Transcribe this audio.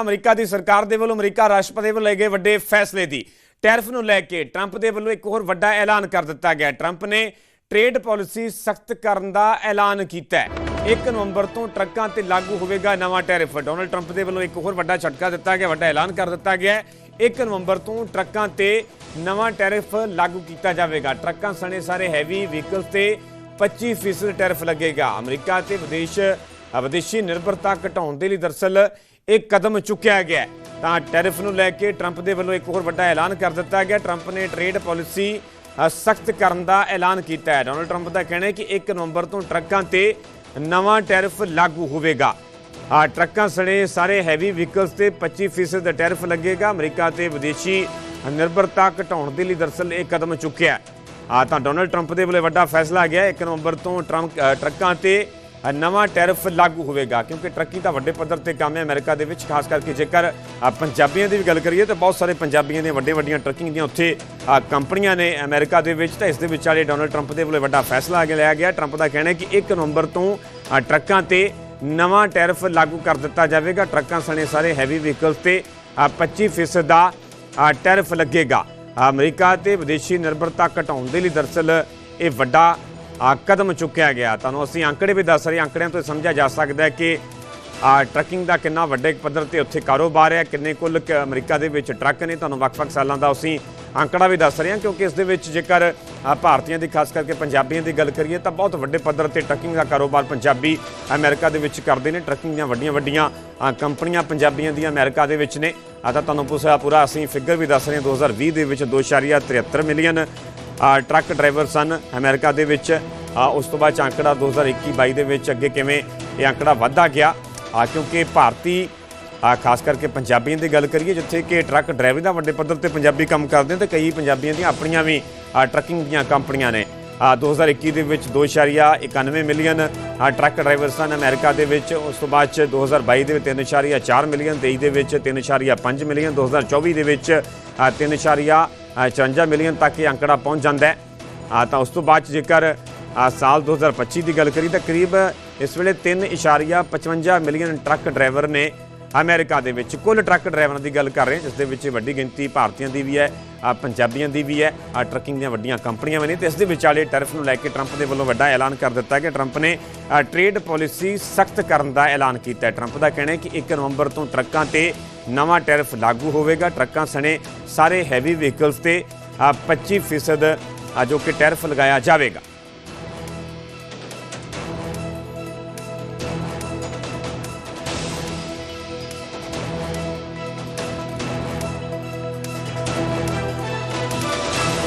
America ਦੀ ਸਰਕਾਰ ਦੇ ਵੱਲੋਂ ਅਮਰੀਕਾ ਰਾਸ਼ਟਰਪਤੀ ਵੱਲੋਂ ਲਏ ਗਏ ਵੱਡੇ ਫੈਸਲੇ ਦੀ ਟੈਰਿਫ ਨੂੰ ਲੈ ਕੇ ਟਰੰਪ ਦੇ ਵੱਲੋਂ ਇੱਕ ਹੋਰ ਵੱਡਾ ਐਲਾਨ ਕਰ ਦਿੱਤਾ ਗਿਆ। ਹੈ। ਨੇ ਟ੍ਰੇਡ ਪਾਲਿਸੀ ਸਖਤ ਕਰਨ ਦਾ ਐਲਾਨ ਕੀਤਾ ਹੈ। 1 ਨਵੰਬਰ ਤੋਂ ਟਰੱਕਾਂ ਤੇ ਲਾਗੂ ਹੋਵੇਗਾ ਨਵਾਂ ਟੈਰਿਫ। ਡੋਨਲਡ ਟਰੰਪ ਦੇ ਵੱਲੋਂ ਇੱਕ ਹੋਰ ਵੱਡਾ ਝਟਕਾ ਦਿੱਤਾ ਗਿਆ, ਵੱਡਾ ਐਲਾਨ ਕਰ ਦਿੱਤਾ ਗਿਆ ਹੈ। 1 ਨਵੰਬਰ ਤੋਂ ਟਰੱਕਾਂ ਤੇ ਨਵਾਂ ਟੈਰਿਫ ਲਾਗੂ ਕੀਤਾ ਜਾਵੇਗਾ। ਟਰੱਕਾਂ ਸਣੇ ਸਾਰੇ ਹੈਵੀ ਵਹੀਕਲਸ ਤੇ 25% ਟੈਰਿਫ ਲੱਗੇਗਾ। ਅਮਰੀਕਾ ਤੇ ਵਿਦੇਸ਼ ਵਿਦੇਸ਼ੀ ਨਿਰਭਰਤਾ ਘਟਾਉਣ ਦੇ ਲਈ ਦਰਸਲ ਇਹ ਕਦਮ ਚੁੱਕਿਆ ਗਿਆ ਤਾਂ ਟੈਰਿਫ ਨੂੰ ਲੈ ਕੇ ਟਰੰਪ ਦੇ ਵੱਲੋਂ ਇੱਕ ਹੋਰ ਵੱਡਾ ਐਲਾਨ ਕਰ ਦਿੱਤਾ ਗਿਆ। ਟਰੰਪ ਨੇ ਟ੍ਰੇਡ ਪਾਲਿਸੀ ਸਖਤ ਕਰਨ ਦਾ ਐਲਾਨ ਕੀਤਾ ਹੈ। ਡੋਨਲਡ ਟਰੰਪ ਦਾ ਕਹਿਣਾ ਹੈ ਕਿ 1 ਨਵੰਬਰ ਤੋਂ ਟਰੱਕਾਂ ਤੇ ਨਵਾਂ ਟੈਰਿਫ ਲਾਗੂ ਹੋਵੇਗਾ। ਆ, ਟਰੱਕਾਂ ਸਣੇ ਸਾਰੇ ਹੈਵੀ ਵਹੀਕਲਸ ਤੇ 25% ਦਾ ਟੈਰਿਫ ਲੱਗੇਗਾ। ਅਮਰੀਕਾ ਤੇ ਵਿਦੇਸ਼ੀ ਨਿਰਭਰਤਾ ਘਟਾਉਣ ਦੇ ਲਈ ਦਰਸਲ ਇਹ ਕਦਮ ਚੁੱਕਿਆ ਆ, ਤਾਂ ਡੋਨਲਡ ਟਰੰਪ ਦੇ ਵੱਲੋਂ ਵੱਡਾ ਫੈਸਲਾ ਗਿਆ। 1 ਨਵੰਬਰ ਤੋਂ ਟਰੰਪ ਟਰੱਕਾਂ ਤੇ ਨਵਾਂ ਟੈਰਿਫ ਲਾਗੂ ਹੋਵੇਗਾ ਕਿਉਂਕਿ ਟਰੱਕੀ ਤਾਂ ਵੱਡੇ ਪੱਧਰ ਤੇ ਕੰਮ ਹੈ ਅਮਰੀਕਾ ਦੇ ਵਿੱਚ ਖਾਸ ਕਰਕੇ ਜੇਕਰ ਪੰਜਾਬੀਆਂ ਦੀ ਵੀ ਗੱਲ ਕਰੀਏ ਤਾਂ ਬਹੁਤ ਸਾਰੇ ਪੰਜਾਬੀਆਂ ਦੀਆਂ ਵੱਡੇ ਵੱਡੀਆਂ ਟਰੱਕਿੰਗ ਦੀਆਂ ਉੱਥੇ ਕੰਪਨੀਆਂ ਨੇ ਅਮਰੀਕਾ ਦੇ ਵਿੱਚ ਤਾਂ ਇਸ ਦੇ ਵਿਚਾਲੇ ਡੋਨਲਡ ਟਰੰਪ ਦੇ ਵੱਲੋਂ ਵੱਡਾ ਫੈਸਲਾ ਅੱਗੇ ਲਿਆ ਗਿਆ। ਟਰੰਪ ਦਾ ਕਹਿਣਾ ਹੈ ਕਿ 1 ਨਵੰਬਰ ਤੋਂ ਟਰੱਕਾਂ ਤੇ ਨਵਾਂ ਟੈਰਿਫ ਲਾਗੂ ਕਰ ਦਿੱਤਾ ਜਾਵੇਗਾ। ਟਰੱਕਾਂ ਸਣੇ ਸਾਰੇ ਹੈਵੀ ਵਹੀਕਲਸ ਤੇ ਅ, 25% ਦਾ ਅ, ਟੈਰਿਫ ਲੱਗੇਗਾ। ਅਮਰੀਕਾ ਤੇ ਵਿਦੇਸ਼ੀ ਨਿਰਭਰਤਾ ਘਟਾਉਣ ਦੇ ਲਈ ਦਰਸਲ ਇਹ ਵੱਡਾ ਕਦਮ ਚੁੱਕਿਆ ਗਿਆ। ਤੁਹਾਨੂੰ ਅਸੀਂ ਅੰਕੜੇ ਵੀ ਦੱਸ ਰਹੇ ਅੰਕੜਿਆਂ ਤੋਂ ਸਮਝਿਆ ਜਾ ਸਕਦਾ ਹੈ ਕਿ ਆ ਟਰੱਕਿੰਗ ਦਾ ਕਿੰਨਾ ਵੱਡੇ ਪੱਧਰ ਤੇ ਉੱਥੇ ਕਾਰੋਬਾਰ ਹੈ, ਕਿੰਨੇ ਕੁੱਲ ਕ- ਅਮਰੀਕਾ ਦੇ ਵਿੱਚ ਟਰੱਕ ਨੇ, ਤੁਹਾਨੂੰ ਵੱਖ-ਵੱਖ ਸਾਲਾਂ ਦਾ ਅਸੀਂ ਅੰਕੜਾ ਵੀ ਦੱਸ ਰਹੇ ਹਾਂ, ਕਿਉਂਕਿ ਇਸ ਦੇ ਵਿੱਚ ਜੇਕਰ ਭਾਰਤੀਆਂ ਦੀ ਖਾਸ ਕਰਕੇ ਪੰਜਾਬੀਆਂ ਦੀ ਗੱਲ ਕਰੀਏ, ਤਾਂ ਬਹੁਤ ਵੱਡੇ ਪੱਧਰ ਤੇ ਟਰੱਕਿੰਗ ਦਾ ਕਾਰੋਬਾਰ ਪੰਜਾਬੀ ਅਮਰੀਕਾ ਦੇ ਵਿੱਚ ਕਰਦੇ ਨੇ। ਟਰੱਕਿੰਗ ਦੀਆਂ ਵੱਡੀਆਂ ਵੱਡੀਆਂ ਕੰਪਨੀਆਂ ਪੰਜਾਬੀਆਂ ਦੀਆਂ ਅਮਰੀਕਾ ਦੇ ਵਿੱਚ ਨੇ। ਆ ਤਾਂ ਤੁਹਾਨੂੰ ਪੂਰਾ ਪੂਰਾ ਅਸੀਂ ਫਿਗਰ ਵੀ ਦੱਸ ਰਹੇ ਹਾਂ 2020 ਦੇ ਵਿੱਚ 2.73 ਮਿਲੀਅਨ ਟਰੱਕ ਡਰਾਈਵਰ ਸਨ ਅਮਰੀਕਾ ਦੇ ਵਿੱਚ। ਉਸ ਤੋਂ ਬਾਅਦ ਅੰਕੜਾ 2021-22 ਦੇ ਵਿੱਚ ਅੱਗੇ ਕਿਵੇਂ ਇਹ ਅੰਕੜਾ ਵਧਦਾ ਗਿਆ? ਕਿਉਂਕਿ ਭਾਰਤੀ ਖਾਸ ਕਰਕੇ ਪੰਜਾਬੀਆਂ ਦੀ ਗੱਲ ਕਰੀਏ, ਜਿੱਥੇ ਕਿ ਟਰੱਕ ਡਰਾਈਵਰ ਦਾ ਵੱਡੇ ਪੱਧਰ ਤੇ ਪੰਜਾਬੀ ਕੰਮ ਕਰਦੇ ਤੇ ਕਈ ਪੰਜਾਬੀਆਂ ਦੀਆਂ ਆਪਣੀਆਂ ਵੀ ਟਰੱਕਿੰਗ ਦੀਆਂ ਕੰਪਨੀਆਂ ਨੇ। 2021 ਦੇ ਵਿੱਚ 2.91 ਮਿਲੀਅਨ ਟਰੱਕ ਡਰਾਈਵਰ ਸਨ ਅਮਰੀਕਾ ਦੇ ਵਿੱਚ। ਉਸ ਤੋਂ ਬਾਅਦ 2022 ਦੇ ਵਿੱਚ 3.4 ਮਿਲੀਅਨ 23 ਦੇ ਵਿੱਚ 3.5 ਮਿਲੀਅਨ 2024 ਦੇ ਵਿੱਚ 3. 54 ਮਿਲੀਅਨ ਤੱਕ ਇਹ ਅੰਕੜਾ ਪਹੁੰਚ ਜਾਂਦਾ ਹੈ। ਆ ਤਾਂ ਉਸ ਤੋਂ ਬਾਅਦ ਜੇਕਰ ਸਾਲ 2025 ਦੀ ਗੱਲ ਕਰੀ ਤਾਂ ਕਰੀਬ ਇਸ ਵੇਲੇ 3.55 ਮਿਲੀਅਨ ਟਰੱਕ ਡਰਾਈਵਰ ਨੇ ਅਮਰੀਕਾ ਦੇ ਵਿੱਚ ਕੁੱਲ ਟਰੱਕ ਡਰਾਈਵਰਾਂ ਦੀ ਗੱਲ ਕਰ ਰਹੇ ਹਾਂ, ਜਿਸ ਦੇ ਵਿੱਚ ਵੱਡੀ ਗਿਣਤੀ ਭਾਰਤੀਆਂ ਦੀ ਵੀ ਹੈ ਪੰਜਾਬੀਆਂ ਦੀ ਵੀ ਹੈ ਆ ਟਰੱਕਿੰਗ ਦੀਆਂ ਵੱਡੀਆਂ ਕੰਪਨੀਆਂ ਵੀ ਨੇ ਤੇ ਇਸ ਦੇ ਵਿਚਾਲੇ ਟੈਰਿਫ ਨੂੰ ਲੈ ਕੇ ਟਰੰਪ ਦੇ ਵੱਲੋਂ ਵੱਡਾ ਐਲਾਨ ਕਰ ਦਿੱਤਾ ਕਿ ਟਰੰਪ ਨੇ ਟ੍ਰੇਡ ਪਾਲਿਸੀ ਸਖਤ ਕਰਨ ਦਾ ਐਲਾਨ ਕੀਤਾ ਹੈ। 트ੰਪ ਦਾ ਕਹਿਣਾ ਹੈ ਕਿ 1 ਨਵੰਬਰ ਤੋਂ ਟਰੱਕਾਂ ਤੇ ਨਵਾਂ ਟੈਰਿਫ ਲਾਗੂ ਹੋਵੇਗਾ। ਟਰੱਕਾਂ ਸਣੇ ਸਾਰੇ ਹੈਵੀ ਵਹੀਕਲਸ ਤੇ ਆ, 25% ਜੋ ਕਿ ਟੈਰਿਫ ਲਗਾਇਆ ਜਾਵੇਗਾ।